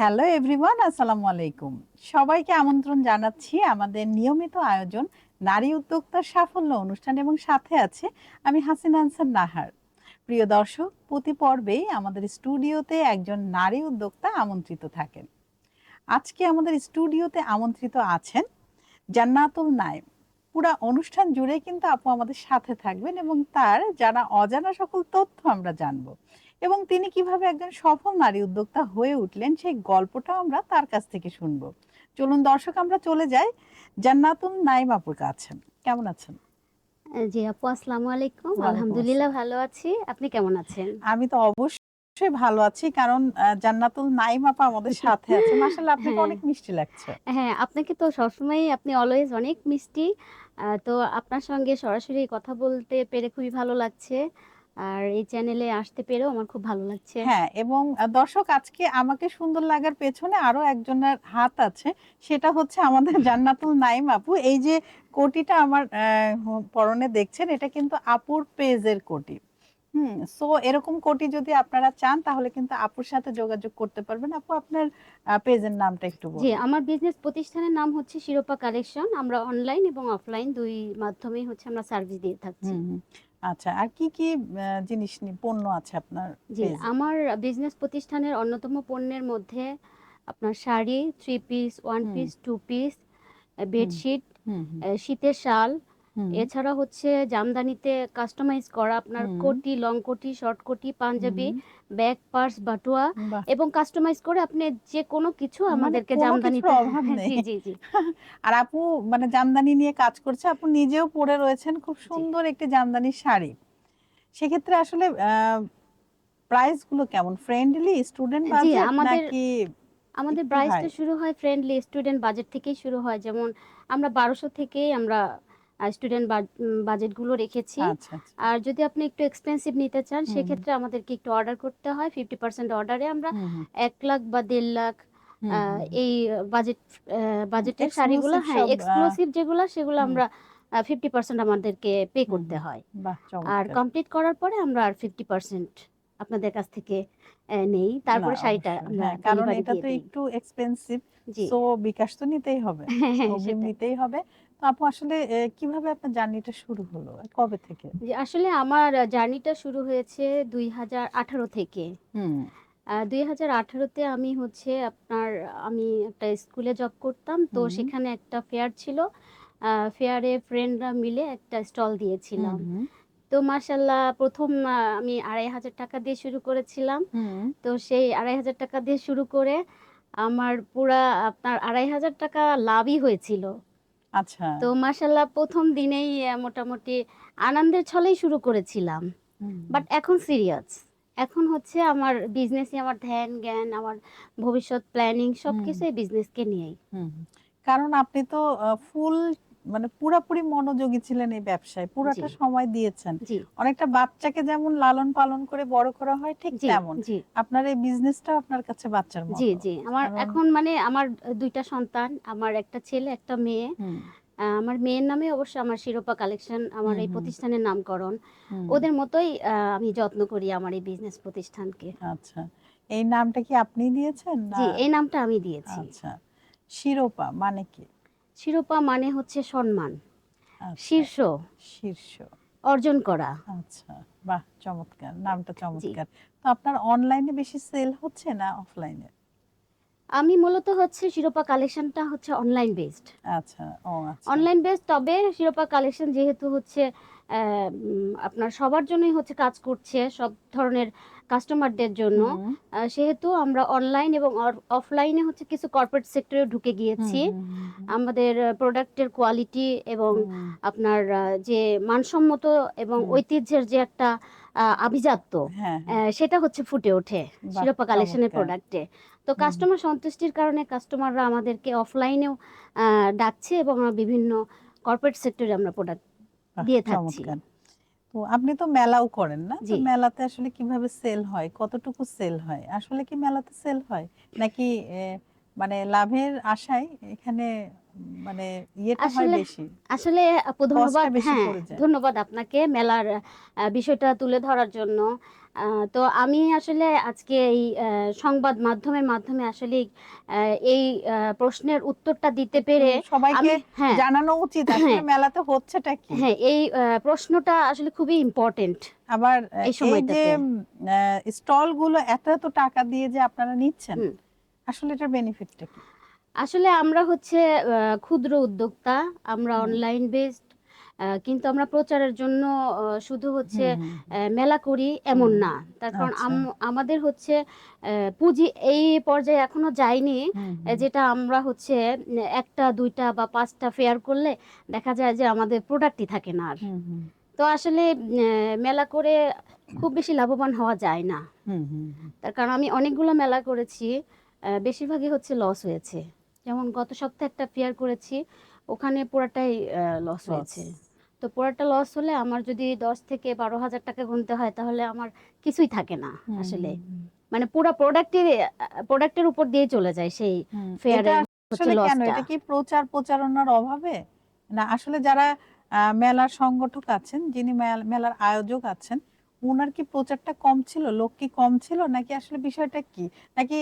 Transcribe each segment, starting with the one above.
Hello everyone আসসালামু আলাইকুম সবাইকে আমন্ত্রণ জানাচ্ছি আমাদের নিয়মিত আয়োজন নারী উদ্যোক্তার সাফল্য অনুষ্ঠান এবং সাথে আছে আমি হাসিন আনসার নাহার। প্রিয় দর্শক, প্রতি পর্বেই আমাদের স্টুডিওতে একজন নারী উদ্যোক্তা আমন্ত্রিত থাকেন। আজকে আমাদের স্টুডিওতে আমন্ত্রিত আছেন জান্নাতুল নাইম পুরা অনুষ্ঠান জুড়ে কিন্তু আপু আমাদের সাথে থাকবেন এবং তার যারা অজানা সকল তথ্য আমরা জানব। এবং তিনি কীভাবে একজন সফল নারী উদ্যোক্তা হয়ে উঠলেন সেই গল্পটাও আমরা তার কাছ থেকে শুনব। চলুন দর্শক আমরা চলে যাই। জান্নাতুল নাইম আপুর কাছে। কেমন আছেন? জি আপু আসসালামু আলাইকুম। আলহামদুলিল্লাহ ভালো আছি। আপনি কেমন আছেন? আমি তো অবশ্যই ভালো আছি কারণ জান্নাতুল নাইম আপা আমাদের সাথে আছে। মাশাআল্লাহ আপনাকে হ্যাঁ। অনেক মিষ্টি লাগছে। হ্যাঁ আপনাকে তো সবসময় আপনি অলওয়েজ অনেক মিষ্টি। তো আপনার সঙ্গে সরাসরি কথা বলতে পেরে খুবই ভালো লাগছে। আর এই চ্যানেলে আসতে পেরেও আমার খুব ভালো লাগছে। হ্যাঁ এবং দর্শক আজকে আমাকে সুন্দর লাগার পেছনে আরও একজনের হাত আছে। সেটা হচ্ছে আমাদের জান্নাতুল নাইম আপু। এই যে কোটিটা আমার পরনে দেখছেন এটা কিন্তু আপুর পেজের কোটি। হুম সো এরকম কোটি যদি আপনারা চান তাহলে কিন্তু আপুর সাথে যোগাযোগ করতে পারবেন। আপু আপনার পেজের নামটা একটু জি আমার বিজনেস প্রতিষ্ঠানের নাম হচ্ছে শিরোপা কালেকশন আমরা অনলাইন এবং অফলাইন দুই মাধ্যমেই হচ্ছে আমরা সার্ভিস দিয়ে থাকছি। আচ্ছা আর কি কি জিনিস পণ্য আছে আপনার জি আমার বিজনেস প্রতিষ্ঠানের অন্যতম পণ্যের মধ্যে আপনার sari three piece one piece two piece bedsheet শীতের শাল এছাড়া হচ্ছে জামদানিতে কাস্টমাইজ করা আপনার কোটি লং কোটি শর্ট কোটি পাঞ্জাবি ব্যাগ পার্স বাটুয়া এবং কাস্টমাইজ করে আপনি যে কোনো কিছু মানে আমাদেরকে অভাব হ্যাঁ। জি জি জি। আর আপু মানে জামদানি নিয়ে কাজ করছে আপু নিজেও পরে রয়েছেন খুব সুন্দর একটি জামদানি শাড়ি। সেক্ষেত্রে আসলে প্রাইসগুলো কেমন? ফ্রেন্ডলি স্টুডেন্ট বাজেট আমাদের নাকি আমাদের প্রাইসটা শুরু হয় ফ্রেন্ডলি স্টুডেন্ট বাজেট থেকেই শুরু হয়। যেমন আমরা বারোশো থেকেই আমরা স্টুডেন্ট বাজেটগুলো রেখেছি। আচ্ছা আচ্ছা। আর যদি আপনি একটু এক্সপেন্সিভ নিতে চান সেক্ষেত্রে আমাদেরকে একটু অর্ডার করতে হয়। ফিফটি পার্সেন্ট অর্ডারে আমরা এক লাখ বা দেড় লাখ এই বাজেট বাজেটের শাড়িগুলো হ্যাঁ এক্সক্লুসিভ যেগুলো সেগুলো আমরা ফিফটি পার্সেন্ট আমাদেরকে পে করতে হয়। আর কমপ্লিট করার পরে আমরা আর ফিফটি পার্সেন্ট আপনাদের কাছ থেকে নেই। তারপরে শাড়িটা হ্যাঁ, কারণ এটা তো একটু এক্সপেন্সিভ তো বিকাশ তো নিতেই হবে। হ্যাঁ হ্যাঁ নিতেই হবে। তো আপু আসলে আহ, কীভাবে আপনার জার্নিটা শুরু হলো? কবে থেকে? আসলে আমার জার্নিটা শুরু হয়েছে দুই হাজার আঠারো থেকে। হুম। দুই হাজার আঠারোতে আমি হচ্ছে আপনার আমি একটা স্কুলে জব করতাম তো হুম। সেখানে একটা ফেয়ার ছিল। ফেয়ারে ফ্রেন্ডরা মিলে একটা স্টল দিয়েছিলাম। হুম, তো মাশাল্লাহ প্রথম আহ, আমি আড়াই হাজার টাকা দিয়ে শুরু করেছিলাম। হুম, তো সেই আড়াই হাজার টাকা দিয়ে শুরু করে আমার পুরা আপনার আড়াই হাজার টাকা লাভই হয়েছিল। আচ্ছা। তো মাশাল্লাহ প্রথম দিনেই মোটামুটি আনন্দের ছলেই শুরু করেছিলাম। বাট এখন সিরিয়াস। এখন হচ্ছে আমার বিজনেসে আমার ধ্যান জ্ঞান আমার ভবিষ্যৎ প্ল্যানিং সবকিছু এই বিজনেসকে নিয়েই। কারণ আপনি তো ফুল মানে পুরাপুরি মনোযোগী ছিলেন এই ব্যবসায়। পুরাটা সময় দিয়েছেন। অনেকটা বাচ্চাকে যেমন লালন পালন করে বড় করা হয় ঠিক তেমন। আপনার এই বিজনেসটাও আপনার কাছে বাচ্চার মতো। জি জি। আমার এখন মানে আমার দুইটা সন্তান আমার একটা ছেলে একটা মেয়ে। আমার মেয়ের নামে অবশ্য আমার শিরোপা কালেকশন আমার এই প্রতিষ্ঠানের নামকরণ। ওদের মতোই আমি যত্ন করি আমার এই বিজনেস প্রতিষ্ঠানকে। আচ্ছা। এই নামটা কি আপনি দিয়েছেন জি এই নামটা আমি দিয়েছি। আচ্ছা। শিরোপা মানে কি? শিরোপা মানে হচ্ছে সম্মান আচ্ছা, শীর্ষ শীর্ষ। অর্জন করা। আচ্ছা বাহ চমৎকার নামটা চমৎকার। তো আপনার অনলাইনে বেশি সেল হচ্ছে না অফলাইনে? আমি মূলত হচ্ছে শিরোপা কালেকশনটা হচ্ছে অনলাইন বেসড। আচ্ছা ও আচ্ছা। অনলাইন বেস তবে শিরোপা কালেকশন যেহেতু হচ্ছে আপনার সবার জন্যই হচ্ছে কাজ করছে সব ধরনের কাস্টমারদের জন্য। সেহেতু আমরা অনলাইন এবং অফলাইনে হচ্ছে কিছু কর্পোরেট সেক্টরে ঢুকে গিয়েছি। আমাদের প্রোডাক্টের কোয়ালিটি এবং আপনার যে মানসম্মত এবং ঐতিহ্যের যে একটা আভিজাত্য হ্যাঁ হ্যাঁ, সেটা হচ্ছে ফুটে ওঠে শিরোপা কালেকশনের প্রোডাক্টে তো কাস্টমার সন্তুষ্টির কারণে কাস্টমাররা আমাদেরকে অফলাইনেও ডাকছে এবং আমরা বিভিন্ন কর্পোরেট সেক্টরে আমরা প্রোডাক্ট দিয়ে থাকছি। আপনি তো মেলাও করেন না? তো মেলাতে আসলে কীভাবে সেল হয়? কতটুকু সেল হয়? আসলে কি মেলাতে সেল হয়? নাকি মানে লাভের আশায় এখানে মানে ইয়েটা হয় আসলে বেশি? আসলে ধন্যবাদ হ্যাঁ ধন্যবাদ আপনাকে মেলার বিষয়টা তুলে ধরার জন্য। তো আমি আসলে আজকে এই সংবাদ মাধ্যমের মাধ্যমে আসলে এই প্রশ্নের উত্তরটা দিতে পেরে সবাইকে হ্যাঁ জানানো উচিত আসলে হ্যাঁ। মেলাতে হচ্ছেটা কি? হ্যাঁ এই প্রশ্নটা আসলে খুবই ইম্পর্টেন্ট আবার এই এই যে স্টলগুলো এত এত টাকা দিয়ে যে আপনারা নিচ্ছেন আসলে এটার বেনিফিটটা কি? আসলে আমরা হচ্ছে ক্ষুদ্র উদ্যোক্তা আমরা অনলাইন বেসড কিন্তু আমরা প্রচারের জন্য শুধু হচ্ছে মেলা করি এমন না। তার কারণ আচ্ছা। আমাদের হচ্ছে পুঁজি এই পর্যায়ে এখনও যায়নি। যেটা আমরা হচ্ছে একটা দুইটা বা পাঁচটা ফেয়ার করলে দেখা যায় যে আমাদের প্রোডাক্টই থাকে না আর। তো আসলে মেলা করে খুব বেশি লাভবান হওয়া যায় না। তার কারণ আমি অনেকগুলো মেলা করেছি বেশিরভাগই হচ্ছে লস হয়েছে। যেমন গত সপ্তাহে একটা ফেয়ার করেছি ওখানে পুরাটাই লস হয়েছে। তো পুরাটা লস হলে আমার যদি দশ থেকে বারো হাজার টাকা গুনতে হয় তাহলে আমার কিছুই থাকে না আসলে। মানে পুরো প্রোডাক্টের প্রোডাক্টের উপর দিয়ে চলে যায় সেই। ফেয়ারে এটা কি প্রচার প্রচারণার অভাবে? না আসলে যারা মেলার সংগঠক আছেন যিনি মেলার আয়োজক আছেন ওনার কি প্রচারটা কম ছিল? লোক কি কম ছিল? নাকি আসলে বিষয়টা কি? নাকি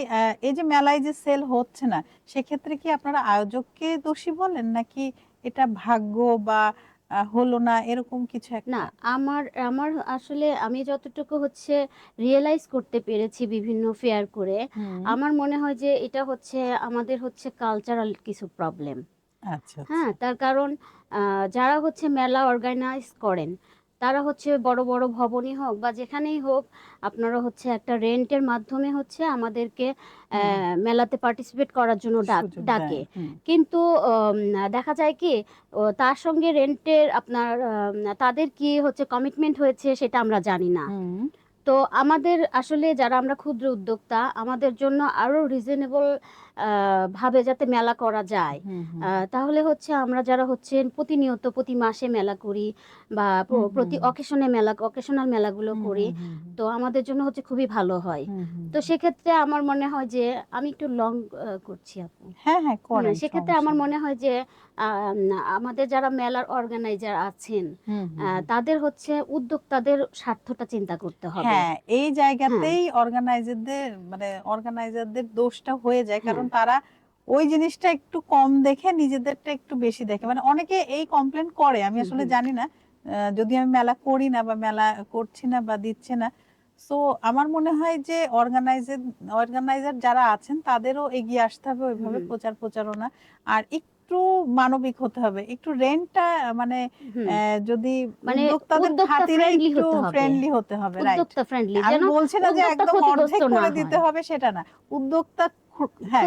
এই যে মেলায় যে সেল হচ্ছে না সেক্ষেত্রে কি আপনারা আয়োজককে দোষী বলেন? নাকি এটা ভাগ্য বা আহ, হলো না এরকম কিছু একটা? না আমার আমার আসলে আমি যতটুকু হচ্ছে রিয়েলাইজ করতে পেরেছি বিভিন্ন ফেয়ার করে হুম, আমার মনে হয় যে এটা হচ্ছে আমাদের হচ্ছে কালচারাল কিছু প্রবলেম আচ্ছা আচ্ছা। হ্যাঁ তার কারণ আহ, যারা হচ্ছে মেলা অর্গানাইজ করেন তারা হচ্ছে বড় বড় ভবনই হোক বা যেখানেই হোক আপনারা হচ্ছে একটা রেন্টের মাধ্যমে হচ্ছে আমাদেরকে মেলাতে পার্টিসিপেট করার জন্য ডাক ডাকে। কিন্তু দেখা যায় কি তার সঙ্গে রেন্টের আপনার তাদের কি হচ্ছে কমিটমেন্ট হয়েছে সেটা আমরা জানি না। তো আমাদের আসলে যারা আমরা ক্ষুদ্র উদ্যোক্তা আমাদের জন্য আরও রিজনেবল ভাবে যাতে মেলা করা যায়। তাহলে হচ্ছে আমরা যারা হচ্ছে প্রতিনিয়ত প্রতি মাসে মেলা করি বা প্রতি অকেশনে মেলা অকেশনাল মেলাগুলো করি তো আমাদের জন্য হচ্ছে খুবই ভালো হয়। তো সেক্ষেত্রে আমার মনে হয় যে আমি একটু লং করছি আপু। হ্যাঁ হ্যাঁ করেন হ্যাঁ, সেক্ষেত্রে আমার মনে হয় যে আমাদের যারা মেলার অর্গানাইজার আছেন তাদের হচ্ছে উদ্যোক্তাদের স্বার্থটা চিন্তা করতে হবে। হ্যাঁ এই জায়গাতেই অর্গানাইজারদের মানে অর্গানাইজারদের দোষটা হয়ে যায়। হ্যাঁ। কারণ তারা ওই জিনিসটা একটু কম দেখে নিজেদেরটা একটু বেশি দেখে। মানে অনেকে এই কমপ্লেন করে আমি আসলে জানি না। যদি আমি মেলা করি না বা মেলা করছি না বা দিচ্ছে না সো আমার মনে হয় যে অর্গানাইজার অর্গানাইজার যারা আছেন তাদেরও এগিয়ে আসতে হবে ওইভাবে প্রচার প্রচারণা। আর একটু মানবিক হতে হবে। একটু রেন্টটা মানে যদি মানে উদ্যোক্তাদের খাতিরে একটু। ফ্রেন্ডলি হতে হবে রাইট উদ্যোক্তা ফ্রেন্ডলি আমি বলছি না যে একদম অর্ধেক করে দিতে হবে সেটা না। উদ্যোক্তা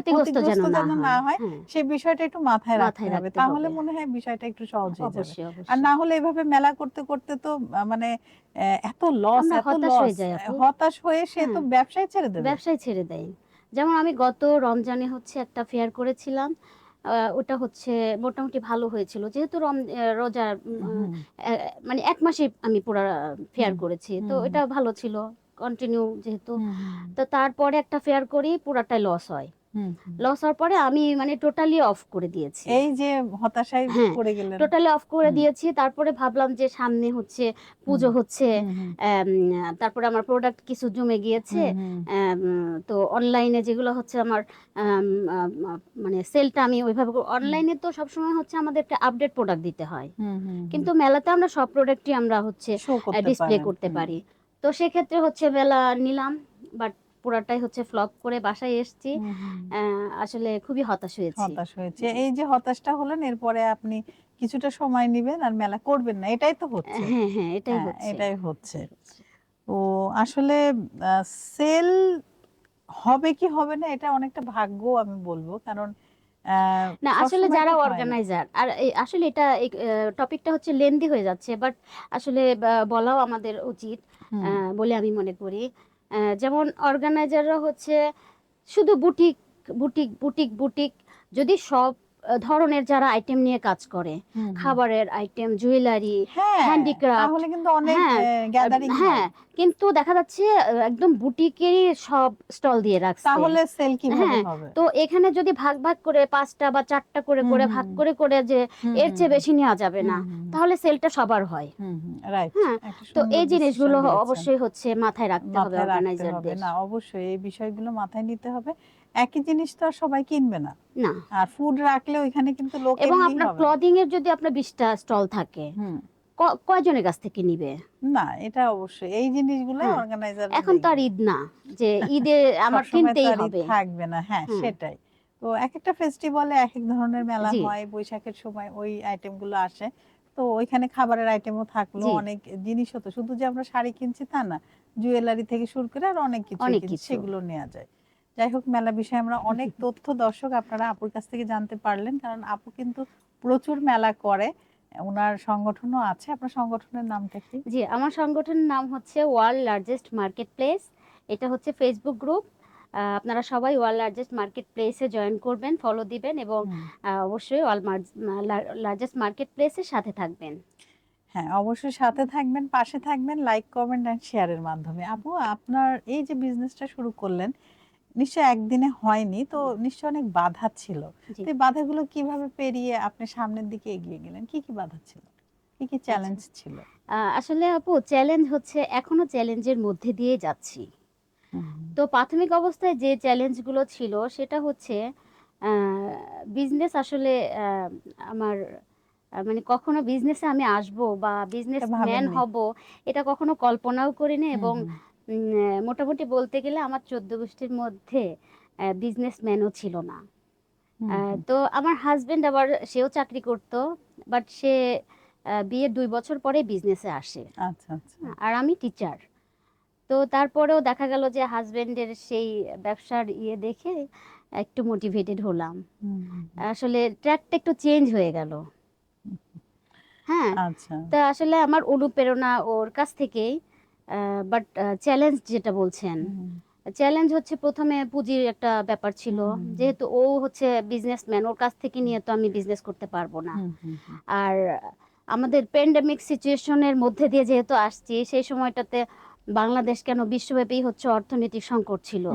ক্ষতিগ্রস্ত যেন না হয়। হয় হ্যাঁ, সেই বিষয়টা একটু মাথায় রাখতে হবে। তাহলে মনে হয় বিষয়টা একটু সহজ হয়ে যাবে। আর না হলে এভাবে মেলা করতে করতে তো মানে এত লস এত হয়ে লস হতাশ হয়ে সে তো হ্যাঁ। ব্যবসায় ছেড়ে দেবে। ব্যবসায় ছেড়ে দেয়। যেমন আমি গত রমজানে হচ্ছে একটা ফেয়ার করেছিলাম। ওটা হচ্ছে মোটামুটি ভালো হয়েছিল। যেহেতু রম রোজার মানে এক মাসে আমি পুরো ফেয়ার করেছি। তো এটা ভালো ছিল। কন্টিনিউ যেহেতু। তো তারপরে একটা ফেয়ার করি পুরাটাই লস হয়। লস হওয়ার পরে আমি মানে টোটালি অফ করে দিয়েছি। এই যে হতাশায় হ্যাঁ, পড়ে গেলেন। টোটালি অফ করে দিয়েছি। তারপরে ভাবলাম যে সামনে হচ্ছে পুজো হচ্ছে তারপরে আমার প্রোডাক্ট কিছু জমে গিয়েছে। তো অনলাইনে যেগুলো হচ্ছে আমার আম, আম, মানে সেলটা আমি ওইভাবে অনলাইনে তো সবসময় হচ্ছে আমাদের একটা আপডেট প্রোডাক্ট দিতে হয়। কিন্তু মেলাতে আমরা সব প্রোডাক্টই আমরা হচ্ছে ডিসপ্লে করতে পারি। তো সেক্ষেত্রে হচ্ছে মেলা নিলাম বাট পুরাটাই হচ্ছে ফ্লপ করে বাসায় এসেছি। আসলে খুবই হতাশ হয়েছি। হতাশ হয়েছে। এই যে হতাশটা হলেন এরপরে আপনি কিছুটা সময় নেবেন আর মেলা করবেন না এটাই তো হচ্ছে। হ্যাঁ হ্যাঁ এটাই হ্যাঁ, হচ্ছে। এটাই হচ্ছে। তো আসলে সেল হবে কি হবে না এটা অনেকটা ভাগ্য আমি বলব কারণ না আসলে যারা। অর্গানাইজার আর আসলে এটা টপিকটা হচ্ছে লেন্দি হয়ে যাচ্ছে বাট আসলে বলাও আমাদের উচিত। বলে আমি মনে করি। যেমন অর্গানাইজাররা হচ্ছে শুধু বুটিক বুটিক বুটিক বুটিক যদি সব ধরনের যারা আইটেম নিয়ে কাজ করে। খাবারের আইটেম জুয়েলারি হ্যাঁ কিন্তু অনেক হ্যাঁ, গ্যাদারিং হ্যাঁ কিন্তু দেখা যাচ্ছে একদম বুটিকেরই সব স্টল দিয়ে রাখছে। তাহলে সেল কীভাবে হ্যাঁ, হবে? তো এখানে যদি ভাগ ভাগ করে পাঁচটা বা চারটা করে করে ভাগ করে করে যে এর চেয়ে বেশি নেওয়া যাবে না তাহলে সেলটা সবার হয়। হ্যাঁ তো এই জিনিসগুলো অবশ্যই হচ্ছে মাথায় রাখতে হবে মাথায় রাখতে হবে। অর্গানাইজারদের না অবশ্যই এই বিষয়গুলো মাথায় নিতে হবে। একই জিনিস তো আর সবাই কিনবে না। না। আর ফুড রাখলে ওইখানে কিন্তু লোক এবং আপনার। ক্লদিং এর যদি আপনার বিশটা স্টল থাকে কয়জনের কাছ থেকে নিবে? না এটা অবশ্যই। এই জিনিসগুলো হ্যাঁ, অর্গানাইজার এখন তো আর ঈদ না যে ঈদে আমার কিনতেই হবে। থাকবে না। হ্যাঁ সেটাই। তো এক একটা ফেস্টিভ্যালে এক এক ধরনের মেলা হয় বৈশাখের সময় ওই আইটেমগুলো আসে। তো ওইখানে খাবারের আইটেমও থাকল। অনেক জিনিস হতো শুধু যে আমরা শাড়ি কিনছি তা না জুয়েলারি থেকে শুরু করে আর অনেক কিছু। সেগুলো নেওয়া যায়। যাই হোক মেলা বিষয়ে আমরা অনেক তথ্য দর্শক আপনারা আপুর কাছ থেকে জানতে পারলেন কারণ আপু কিন্তু প্রচুর মেলা করে। ওনার সংগঠনও আছে। আপনার সংগঠনের নামটা কি? জি আমার সংগঠনের নাম হচ্ছে ওয়ার্ল্ড লার্জেস্ট মার্কেট প্লেস এটা হচ্ছে ফেসবুক গ্রুপ আপনারা সবাই ওয়ার্ল্ড লার্জেস্ট মার্কেট প্লেসে জয়েন করবেন ফলো দিবেন এবং অবশ্যই ওয়ার্ল্ড লার্জেস্ট মার্কেট প্লেসের সাথে থাকবেন। হ্যাঁ অবশ্যই সাথে থাকবেন পাশে থাকবেন লাইক কমেন্ট এন্ড শেয়ারের মাধ্যমে। আপু আপনার এই যে বিজনেসটা শুরু করলেন নিশ্চয় একদিনে হয়নি তো নিশ্চয় অনেক বাধা ছিল। তো বাধাগুলো কীভাবে পেরিয়ে আপনি সামনের দিকে এগিয়ে গেলেন? কি কি বাধা ছিল? কি কি চ্যালেঞ্জ ছিল? আসলে আপু চ্যালেঞ্জ হচ্ছে এখনও চ্যালেঞ্জের মধ্যে দিয়ে যাচ্ছি। তো প্রাথমিক অবস্থায় যে চ্যালেঞ্জগুলো ছিল সেটা হচ্ছে বিজনেস আসলে আমার মানে কখনো বিজনেসে আমি আসব বা বিজনেস ম্যান। হব এটা কখনো কল্পনাও করিনি এবং মোটামুটি বলতে গেলে আমার চোদ্দ গোষ্ঠীর মধ্যে বিজনেসম্যানও ছিল না। তো আমার হাজবেন্ড আবার সেও চাকরি করত বাট সে বিয়ের দুই বছর পরে বিজনেসে আসে। আচ্ছা আচ্ছা। আর আমি টিচার তো তারপরেও দেখা গেল যে হাজবেন্ডের সেই ব্যবসার ইয়ে দেখে একটু মোটিভেটেড হলাম। আসলে ট্র্যাকটা একটু চেঞ্জ হয়ে গেল। হ্যাঁ আচ্ছা। তা আসলে আমার অনুপ্রেরণা ওর কাছ থেকেই। বাট চ্যালেঞ্জ যেটা বলছেন চ্যালেঞ্জ হচ্ছে প্রথমে পুঁজির একটা ব্যাপার ছিল। যেহেতু ও হচ্ছে বিজনেসম্যান ওর কাছ থেকে নিয়ে তো আমি বিজনেস করতে পারব না। আর আমাদের প্যান্ডেমিক সিচুয়েশনের মধ্যে দিয়ে যেহেতু আসছি সেই সময়টাতে বাংলাদেশ কেন বিশ্বব্যাপী হচ্ছে অর্থনৈতিক সংকট ছিল।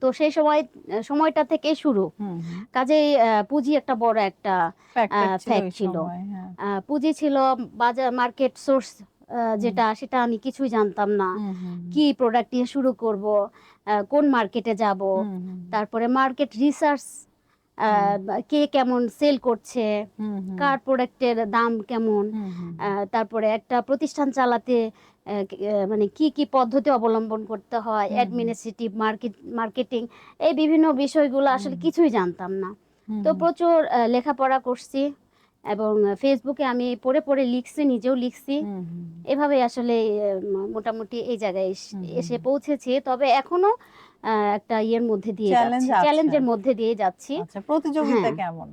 তো সেই সময় সময়টা থেকে শুরু। কাজেই পুঁজি একটা বড় একটা আহ, ছিল হ্যাঁ। পুঁজি ছিল বাজার মার্কেট সোর্স যেটা সেটা আমি কিছুই জানতাম না। কি প্রোডাক্ট নিয়ে শুরু করব কোন মার্কেটে যাব তারপরে মার্কেট রিসার্চ কে কেমন সেল করছে কার প্রোডাক্টের দাম কেমন তারপরে একটা প্রতিষ্ঠান চালাতে মানে কি কি পদ্ধতি অবলম্বন করতে হয়। অ্যাডমিনিস্ট্রেটিভ মার্কেট মার্কেটিং এই বিভিন্ন বিষয়গুলো আসলে কিছুই জানতাম না। তো প্রচুর লেখাপড়া করছি। এবং ফেসবুকে আমি পড়ে পড়ে লিখছি নিজেও লিখছি। এভাবে আসলে মোটামুটি এই জায়গায় এসে। পৌঁছেছি। তবে এখনও একটা ইয়ের মধ্যে দিয়ে যাচ্ছি। চ্যালেঞ্জের মধ্যে দিয়ে যাচ্ছি। আচ্ছা প্রতিযোগিতা হ্যাঁ। কেমন?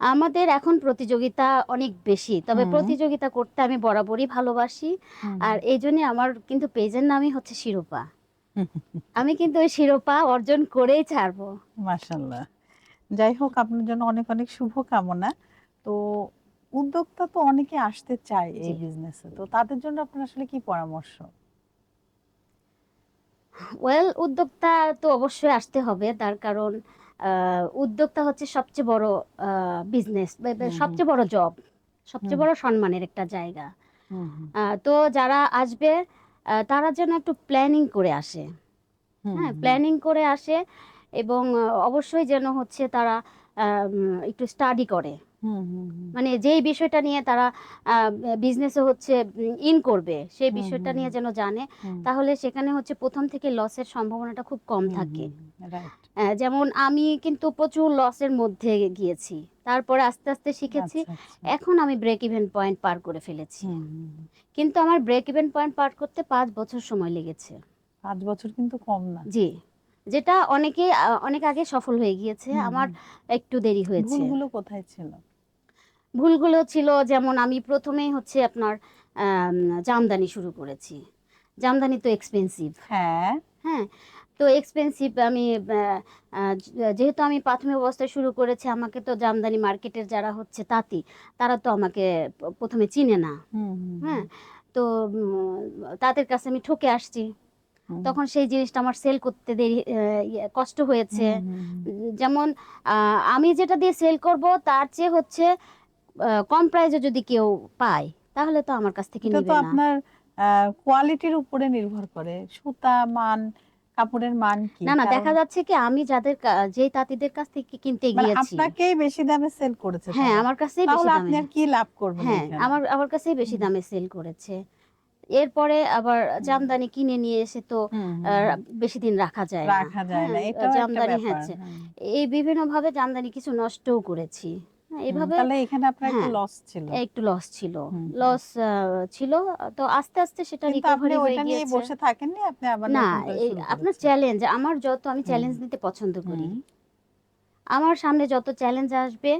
আমাদের এখন প্রতিযোগিতা অনেক বেশি তবে প্রতিযোগিতা করতে আমি বরাবরই ভালোবাসি। আর এই জন্য আমার কিন্তু পেজের নামই হচ্ছে শিরোপা। আমি কিন্তু ওই শিরোপা অর্জন করেই ছাড়বো। মাশাল্লাহ যাই হোক আপনার জন্য অনেক অনেক শুভ কামনা তো উদ্যোক্তা তো অনেকে আসতে চায় এই বিজনেসে তো তাদের জন্য আপনার আসলে কি পরামর্শ? ওয়েল উদ্যোক্তা তো অবশ্যই আসতে হবে। তার কারণ উদ্যোক্তা হচ্ছে সবচেয়ে বড় বিজনেস সবচেয়ে বড় জব সবচেয়ে। বড় সম্মানের একটা জায়গা। তো যারা আসবে তারা যেন একটু প্ল্যানিং করে আসে। হ্যাঁ প্ল্যানিং করে আসে এবং অবশ্যই যেন হচ্ছে তারা একটু স্টাডি করে। মানে যেই বিষয়টা নিয়ে তারা বিজনেসে হচ্ছে ইন করবে সেই বিষয়টা নিয়ে যেন জানে তাহলে সেখানে হচ্ছে প্রথম থেকে লসের সম্ভাবনাটা খুব কম থাকে। যেমন আমি কিন্তু প্রচুর লসের মধ্যে গিয়েছি তারপরে আস্তে আস্তে শিখেছি আচ্ছা, আচ্ছা, এখন আমি ব্রেক ইভেন পয়েন্ট পার করে ফেলেছি। কিন্তু আমার ব্রেক ইভেন পয়েন্ট পার করতে পাঁচ বছর সময় লেগেছে। পাঁচ বছর কিন্তু কম না। জি যেটা অনেকে অনেক আগে সফল হয়ে গিয়েছে আমার একটু দেরি হয়েছে। ভুলগুলো কোথায় ছিল? ভুলগুলো ছিল যেমন আমি প্রথমেই হচ্ছে আপনার জামদানি শুরু করেছি। জামদানি তো এক্সপেন্সিভ হ্যাঁ। হ্যাঁ তো এক্সপেন্সিভ আমি যেহেতু আমি প্রাথমিক অবস্থায় শুরু করেছি আমাকে তো জামদানি মার্কেটের যারা হচ্ছে তাঁতি তারা তো আমাকে প্রথমে চিনে না। হ্যাঁ তো তাদের কাছে আমি ঠকে আসছি। তখন সেই জিনিসটা আমার সেল করতে দেরি ইয়ে, কষ্ট হয়েছে। যেমন আহ, আমি যেটা দিয়ে সেল করব তার চেয়ে হচ্ছে কম প্রাইজে যদি কেউ পায় তাহলে তো আমার কাছ থেকে এটা তো নিবে না। আপনার কোয়ালিটির উপরে নির্ভর করে। সুতা মান কাপড়ের মান কি? না না দেখা যাচ্ছে কি আমি যাদের যে তাঁতিদের কাছ থেকে কিনতে মানে গিয়েছি। আপনাকেই বেশি দামে সেল করেছে হ্যাঁ আমার কাছেই বেশি তাহলে আপনি কি লাভ করবেন হ্যাঁ আমার আমার কাছেই বেশি দামে সেল করেছে। এরপরে আবার জামদানি কিনে নিয়ে এসে তো বেশি দিন রাখা যায় না। রাখা যায় না। হ্যাঁ, জামদানি ব্যাপার। হচ্ছে। এই বিভিন্ন ভাবে জামদানি কিছু নষ্টও করেছি। হ্যাঁ, হুম, এইভাবে তাহলে এখানে আপনার একটু হ্যাঁ, লস ছিল। একটু লস ছিল। লস ছিল। তো আস্তে আস্তে সেটা রিকভারি হয়ে গিয়েছে। বসে থাকেননি? আপনি আবার না আপনার চ্যালেঞ্জ আমার যত আমি চ্যালেঞ্জ নিতে পছন্দ করি আমার সামনে যত চ্যালেঞ্জ আসবে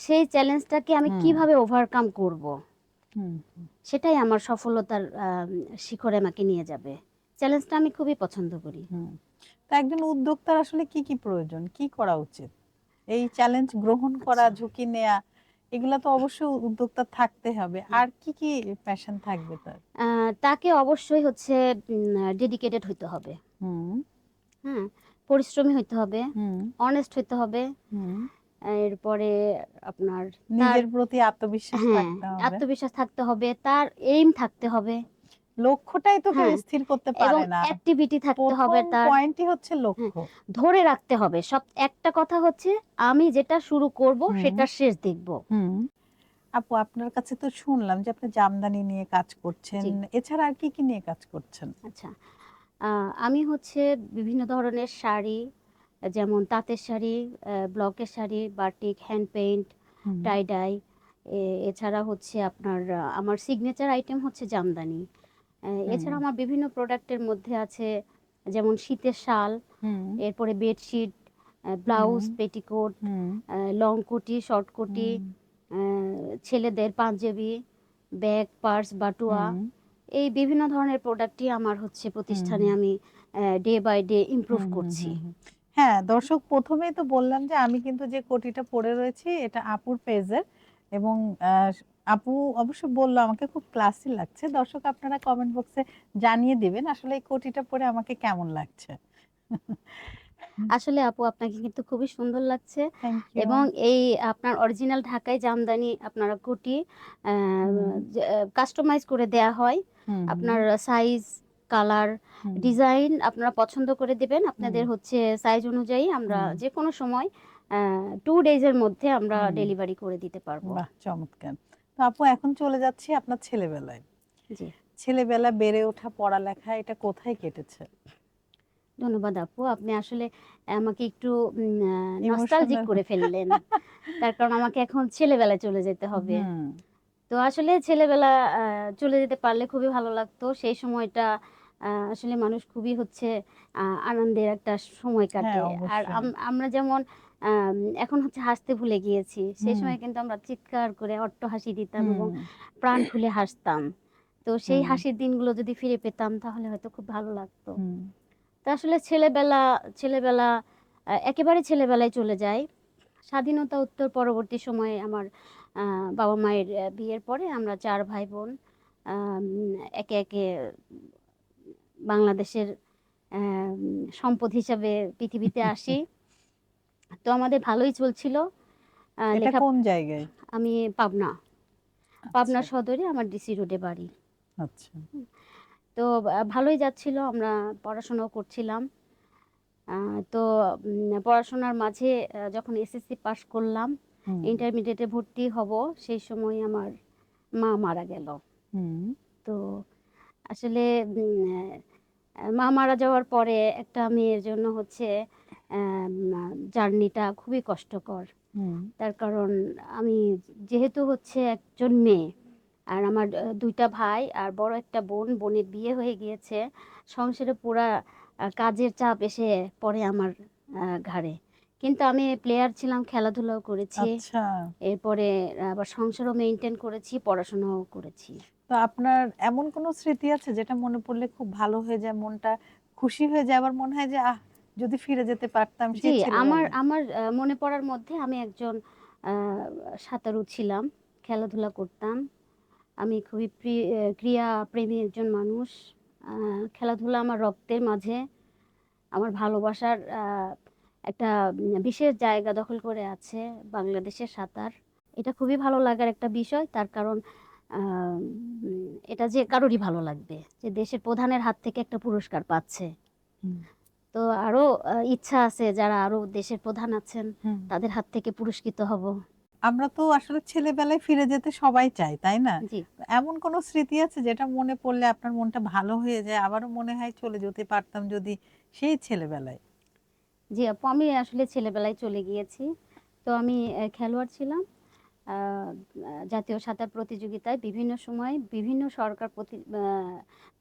সেই চ্যালেঞ্জটাকে আমি কীভাবে ওভারকাম করব। সেটাই আমার সফলতার শিখরে আমাকে নিয়ে যাবে। চ্যালেঞ্জটা আমি খুবই পছন্দ করি। তো একজন উদ্যোক্তার আসলে কি কি প্রয়োজন? কি করা উচিত? এই চ্যালেঞ্জ গ্রহণ করা আচ্ছা। ঝুঁকি নেয়া এগুলা তো অবশ্যই উদ্যোক্তা থাকতে হবে। আর কি কি প্যাশন থাকবে তার? তাকে অবশ্যই হচ্ছে ডেডিকেটেড হইতে হবে। হ্যাঁ পরিশ্রমী হইতে হবে। অনেস্ট হইতে হবে। এরপরে আপনার নিজের প্রতি আত্মবিশ্বাস হ্যাঁ থাকতে হবে। আত্মবিশ্বাস থাকতে হবে তার এইম থাকতে হবে। লক্ষ্যটাই তো কেউ স্থির করতে পারে না। অ্যাক্টিভিটি থাকতে হবে তার। পয়েন্টই হচ্ছে লক্ষ্য। ধরে রাখতে হবে। সব একটা কথা হচ্ছে আমি যেটা শুরু করব সেটা শেষ দেখব। হুম। আপু আপনার কাছে তো শুনলাম যে আপনি জামদানি নিয়ে কাজ করছেন। এছাড়া আর কি কি নিয়ে কাজ করছেন? আচ্ছা আহ, আমি হচ্ছে বিভিন্ন ধরনের শাড়ি যেমন তাঁতের শাড়ি ব্লকের শাড়ি বাটিক হ্যান্ড পেইন্ট হুম, টাই ডাই এছাড়া হচ্ছে আপনার আমার সিগনেচার আইটেম হচ্ছে জামদানি। এছাড়া আমার বিভিন্ন প্রোডাক্টের মধ্যে আছে যেমন শীতের শাল এরপরে বেডশিট ব্লাউজ পেটিকোট লং কোটি শর্ট কোটি ছেলেদের পাঞ্জাবি ব্যাগ পার্স বাটুয়া এই বিভিন্ন ধরনের প্রোডাক্টই আমার হচ্ছে প্রতিষ্ঠানে আমি ডে বাই ডে ইমপ্রুভ করছি। হ্যাঁ দর্শক প্রথমেই তো বললাম যে আমি কিন্তু যে কোটিটা পরে রয়েছি এটা আপুর পেজের এবং আপু অবশ্য বলল আমাকে খুব ক্লাসি লাগছে। দর্শক আপনারা কমেন্ট বক্সে জানিয়ে দিবেন আসলে এই কোটিটা পরে আমাকে কেমন লাগছে। আসলে আপু আপনাকে কিন্তু খুবই সুন্দর লাগছে। এবং এই আপনার অরিজিনাল ঢাকায় জামদানি আপনারা কোটি কাস্টমাইজ করে দেয়া হয়। আপনার সাইজ কালার ডিজাইন আপনারা পছন্দ করে দেবেন। আপনাদের হচ্ছে সাইজ অনুযায়ী আমরা। যে কোনো সময় টু ডেজের মধ্যে আমরা ডেলিভারি করে দিতে পারব। চমৎকার। তো আপু এখন চলে যাচ্ছি আপনার ছেলেবেলায়। জি। ছেলেবেলা বেড়ে ওঠা পড়ালেখা এটা কোথায় কেটেছে? ধন্যবাদ আপু আপনি আসলে আমাকে একটু নস্টালজিক করে ফেললেন। তার কারণ আমাকে এখন ছেলেবেলায় চলে যেতে হবে। তো আসলে ছেলেবেলা চলে যেতে পারলে খুবই ভালো লাগতো। সেই সময়টা আহ, আসলে মানুষ খুবই হচ্ছে আহ, আনন্দের একটা সময় কাটে। হ্যাঁ, আর আমরা যেমন এখন হচ্ছে হাসতে ভুলে গিয়েছি। সেই সময় কিন্তু আমরা চিৎকার করে অট্ট হাসি দিতাম এবং প্রাণ খুলে হাসতাম। তো সেই হাসির দিনগুলো যদি ফিরে পেতাম তাহলে হয়তো খুব ভালো লাগতো। তা আসলে ছেলেবেলা ছেলেবেলা একেবারে ছেলেবেলায় চলে যায় স্বাধীনতা উত্তর পরবর্তী সময়ে আমার বাবা মায়ের বিয়ের পরে আমরা চার ভাই বোন একে একে বাংলাদেশের সম্পদ হিসাবে পৃথিবীতে আসি। তো আমাদের ভালোই চলছিল। এটা কোন জায়গায়? আমি পাবনা। পাবনা আচ্ছা, সদরে আমার ডিসি রোডে বাড়ি। আচ্ছা। তো ভালোই যাচ্ছিল আমরা পড়াশোনাও করছিলাম। তো পড়াশোনার মাঝে যখন এসএসসি পাশ করলাম ইন্টারমিডিয়েটে ভর্তি হব সেই সময় আমার মা মারা গেল। হুম, তো আসলে মা মারা যাওয়ার পরে একটা মেয়ের জন্য হচ্ছে জার্নিটা খুবই কষ্টকর। তার কারণ আমি যেহেতু হচ্ছে একজন মেয়ে আর আমার দুইটা ভাই আর বড় একটা বোন বোনের বিয়ে হয়ে গিয়েছে সংসারে পুরা কাজের চাপ এসে পড়ে আমার ঘাড়ে। কিন্তু আমি প্লেয়ার ছিলাম খেলাধুলাও করেছি। আচ্ছা। এরপরে আবার সংসারও মেনটেন করেছি পড়াশোনাও করেছি। তো আপনার এমন কোনো স্মৃতি আছে যেটা মনে পড়লে খুব ভালো হয়ে যায় মনটা খুশি হয়ে যায় আবার মনে হয় যে আহ যদি ফিরে যেতে পারতাম জি আমার আমার মনে পড়ার মধ্যে আমি একজন সাঁতারু ছিলাম খেলাধুলা করতাম। আমি খুবই আহ, প্রেমী একজন মানুষ। খেলাধুলা আমার রক্তের মাঝে আমার ভালোবাসার একটা বিশেষ জায়গা দখল করে আছে বাংলাদেশের সাঁতার। এটা খুবই ভালো লাগার একটা বিষয় তার কারণ এটা যে কারোরই ভালো লাগবে যে দেশের প্রধানের হাত থেকে একটা পুরস্কার পাচ্ছে। তো আরও ইচ্ছা আছে যারা আরও দেশের প্রধান আছেন তাদের হাত থেকে পুরস্কৃত হব। আমরা তো আসলে ছেলেবেলায় ফিরে যেতে সবাই চাই তাই না? এমন কোন স্মৃতি আছে যেটা মনে পড়লে আপনার মনটা ভালো হয়ে যায়? আবারও মনে হয় চলে যেতে পারতাম যদি সেই ছেলেবেলায়। জি আপু আমি আসলে ছেলেবেলায় চলে গিয়েছি। তো আমি খেলোয়াড় ছিলাম। জাতীয় সাঁতার প্রতিযোগিতায় বিভিন্ন সময় বিভিন্ন সরকার প্রতি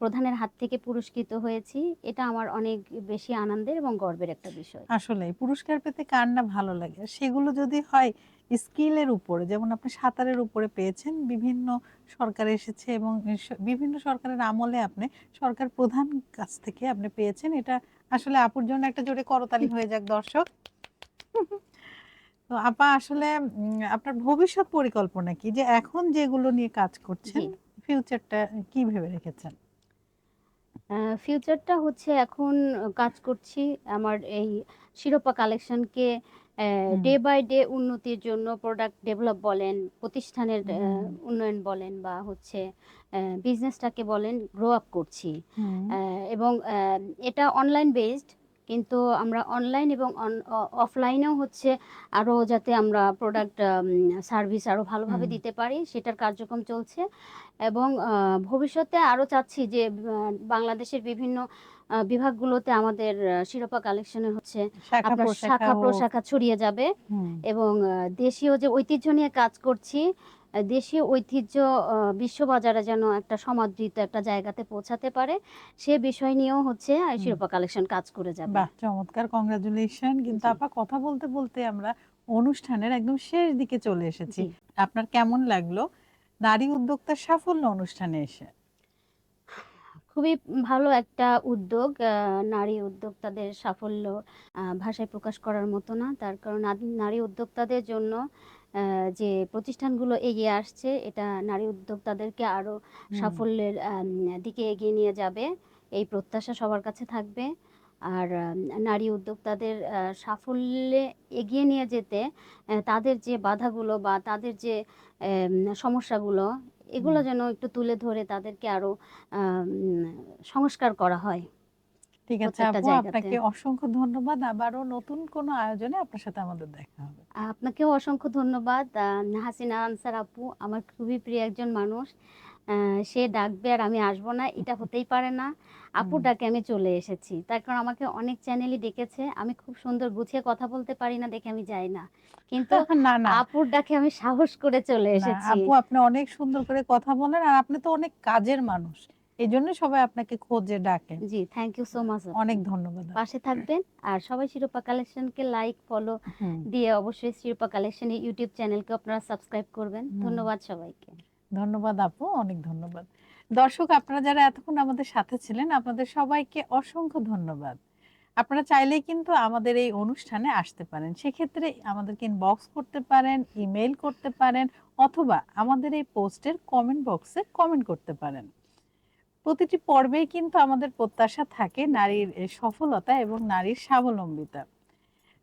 প্রধানের হাত থেকে পুরস্কৃত হয়েছি। এটা আমার অনেক বেশি আনন্দের এবং গর্বের একটা বিষয়। আসলে পুরস্কার পেতে কার না ভালো লাগে? সেগুলো যদি হয় স্কিলের উপরে যেমন আপনি সাঁতারের উপরে পেয়েছেন বিভিন্ন সরকার এসেছে এবং বিভিন্ন সরকারের আমলে আপনি সরকার প্রধান কাছ থেকে আপনি পেয়েছেন। এটা আসলে আপুর জন্য একটা জোরে করতালি হয়ে যাক দর্শক। তো আপা আসলে উম, আপনার ভবিষ্যৎ পরিকল্পনা কি? যে এখন যেগুলো নিয়ে কাজ করছেন জি। ফিউচারটা কি ভেবে রেখেছেন? ফিউচারটা হচ্ছে এখন কাজ করছি আমার এই শিরোপা কালেকশনকে। ডে বাই ডে উন্নতির জন্য প্রোডাক্ট ডেভেলপ বলেন প্রতিষ্ঠানের হুম। উন্নয়ন বলেন বা হচ্ছে বিজনেসটাকে বলেন গ্রো আপ করছি। হুম, এবং এটা অনলাইন বেসড কিন্তু আমরা অনলাইন এবং অফলাইনেও হচ্ছে আরও যাতে আমরা প্রোডাক্ট সার্ভিস আরও ভালোভাবে দিতে পারি সেটার কার্যক্রম চলছে। এবং ভবিষ্যতে আরও চাচ্ছি যে বাংলাদেশের বিভিন্ন বিভাগগুলোতে আমাদের শিরোপা কালেকশনে হচ্ছে শাখা আপনার প্রশাখা শাখা প্রশাখা ছড়িয়ে যাবে। এবং দেশীয় যে ঐতিহ্য নিয়ে কাজ করছি দেশীয় ঐতিহ্য বিশ্ববাজারে যেন একটা সমাদৃত একটা জায়গাতে পৌঁছাতে পারে সে বিষয় নিয়েও হচ্ছে। শিল্পা কালেকশন কাজ করে যাবে। বাহ চমৎকার কংগ্রাচুলেশন কিন্তু আপা কথা বলতে বলতে আমরা অনুষ্ঠানের একদম শেষ দিকে চলে এসেছি। আপনার কেমন লাগল? নারী উদ্যোক্তার সাফল্য অনুষ্ঠানে এসে। খুবই ভালো একটা উদ্যোগ নারী উদ্যোক্তাদের সাফল্য ভাষায় প্রকাশ করার মতো না। তার কারণ নারী- উদ্যোক্তাদের জন্য যে প্রতিষ্ঠানগুলো এগিয়ে আসছে এটা নারী উদ্যোক্তাদেরকে আরও সাফল্যের দিকে এগিয়ে নিয়ে যাবে। এই প্রত্যাশা সবার কাছে থাকবে। আর নারী উদ্যোক্তাদের সাফল্যে এগিয়ে নিয়ে যেতে তাদের যে বাধাগুলো বা তাদের যে সমস্যাগুলো এগুলো যেন একটু তুলে ধরে তাদেরকে আরও সংস্কার করা হয়। ঠিক আছে আপু আপনাকে অসংখ্য ধন্যবাদ। আবারও নতুন কোনো আয়োজনে আপনার সাথে আমাদের দেখা হবে। আপনাকেও অসংখ্য ধন্যবাদ। আহ, হাসিনা আনসার আপু আমার খুবই প্রিয় একজন মানুষ। সে ডাকবে আর আমি আসব না এটা হতেই পারে না। আপুর ডাকে আমি চলে এসেছি। তার কারণ আমাকে অনেক চ্যানেলই ডেকেছে। আমি খুব সুন্দর গুছিয়ে কথা বলতে পারি না দেখে আমি যাই না। কিন্তু না না। আপুর ডাকে আমি সাহস করে চলে এসেছি। আপু আপনি অনেক সুন্দর করে কথা বলেন। আর আপনি তো অনেক কাজের মানুষ। এই জন্য সবাই আপনাকে খোঁজে ডাকে। জি থ্যাংক ইউ সো মাচ অনেক ধন্যবাদ পাশে থাকবেন আর সবাই শিরোপা কালেকশনকে লাইক ফলো দিয়ে অবশ্যই শিরোপা কালেকশন ইউটিউব চ্যানেলকে আপনারা সাবস্ক্রাইব করবেন। ধন্যবাদ সবাইকে। ধন্যবাদ আপু অনেক ধন্যবাদ। দর্শক আপনারা যারা এতক্ষণ আমাদের সাথে ছিলেন আপনাদের সবাইকে অসংখ্য ধন্যবাদ। আপনারা চাইলেই কিন্তু আমাদের এই অনুষ্ঠানে আসতে পারেন। সেক্ষেত্রে আমাদেরকে ইনবক্স করতে পারেন ইমেল করতে পারেন অথবা আমাদের এই পোস্টের কমেন্ট বক্সে কমেন্ট করতে পারেন। প্রতিটি পর্বেই কিন্তু আমাদের প্রত্যাশা থাকে নারীর সফলতা এবং নারীর স্বাবলম্বিতা।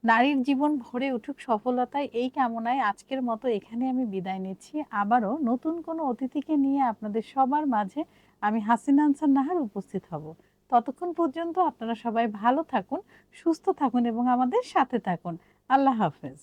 নারীর জীবন ভরে উঠুক সফলতায় এই কামনায় আজকের মতো এখানে আমি বিদায় নিচ্ছি। আবারও নতুন কোনো অতিথিকে নিয়ে আপনাদের সবার মাঝে আমি হাসিনা আনসার নাহার উপস্থিত হব। ততক্ষণ পর্যন্ত আপনারা সবাই ভালো থাকুন, সুস্থ থাকুন এবং আমাদের সাথে থাকুন। আল্লাহ হাফেজ।